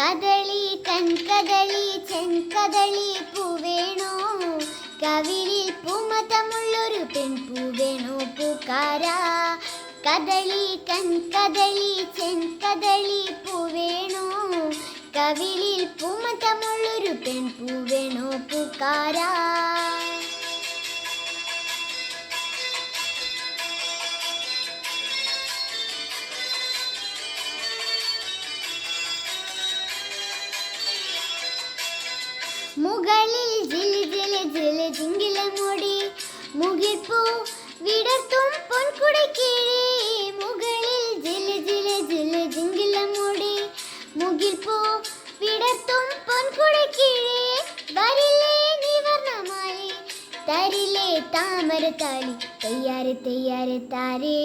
കദളി കൺകദളി ചെങ്കദളി പൂവേണോ കവിളിൽ പൂമതമുള്ളൊരു പെൺപൂവേണോ പൂക്കാര? കദളി കൺകദളി ചെങ്കദളി പൂവേണോ കവിളിൽ പൂമതമുള്ളൊരു പെൺപൂവേണോ പൂക്കാരാ? മുകളിൽ ജില് ജില് ജില് ജിങ്കില മുടി മുകിൽപ്പൂ വിടർത്തും പൊൻകുടക്കീഴേ മുകളിൽ ജില് ജില് ജില് ജിങ്കില മുടി മുകിൽപ്പൂ വിടർത്തും പൊൻകുടക്കീഴേ വരില്ലേ നിവർണമായി തരില്ലേ താമര താലി തെയ്യാരെ തെയ്യാരെ താരേ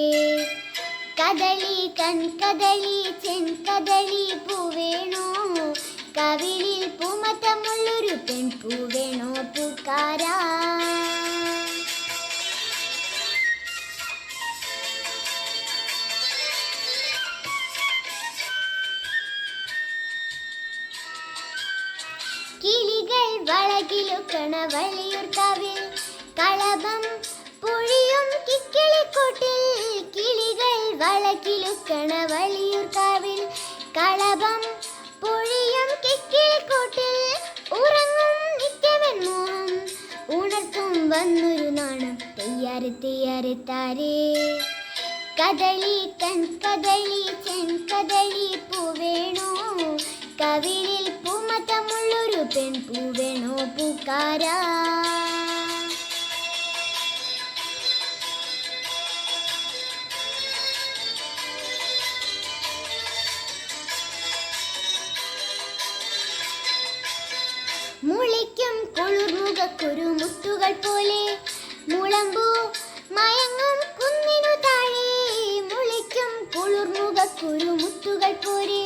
കദളി കൺകദളി ചെങ്കദളി പൂവേണോ കവിളിൽ പൂമത്തമുള്ളൊരു കിളികൾ വളകിലുക്കണ വളിയുർക്കാവിൽ കളഭം പൊഴിയും കിക്കിളിക്കൊട്ടിൽ. കിളികൾ വളകിലുക്കണ വളിയുർക്കാവിൽ കളഭം പൊഴിയും കിക്കിളിക്കൊട്ടിൽ. ഉറങ്ങും നിത്യവൻ മോഹം. ഉണർത്തും വന്നൊരു നാണം. തെയ്യാറ് തെയ്യാറ് താരേ. കദളി തൻ കദളി ചെൻ കദളി പൂവേണോ കവിളിൽ പൂമത്തമുള്ളൊരു പെൺപൂവേണോ പൂക്കാരാ? മുളിക്കും കുളിർമുഖക്കുരു മുത്തുകൾ പോലെ. മുളമ്പൂ മയങ്ങും കുന്നിനു താഴെ. മുളിക്കും കുളിർമുഖക്കുരു മുത്തുകൾ പോലെ.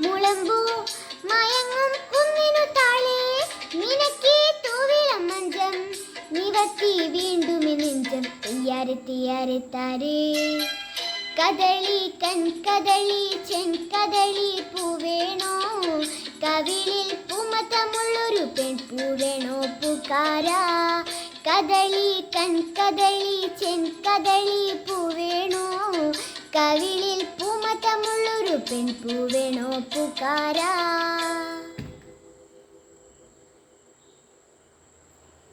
മുളമ്പൂ உனக்கு வேண்டுமே நெஞ்சம் யாரு தியாரு தாரே கதளி கண் கதளி சென் கதளி பூ வேணோ. கவிழில் பூமத்தமுள்ளொரு பெண் பூ வேணோ புகாரா கதளி கண் கதளி சென் கதளி பூ வேணோ. கவிழில் பூமத்தமுள்ளொரு பெண் பூ வேணோ புகாரா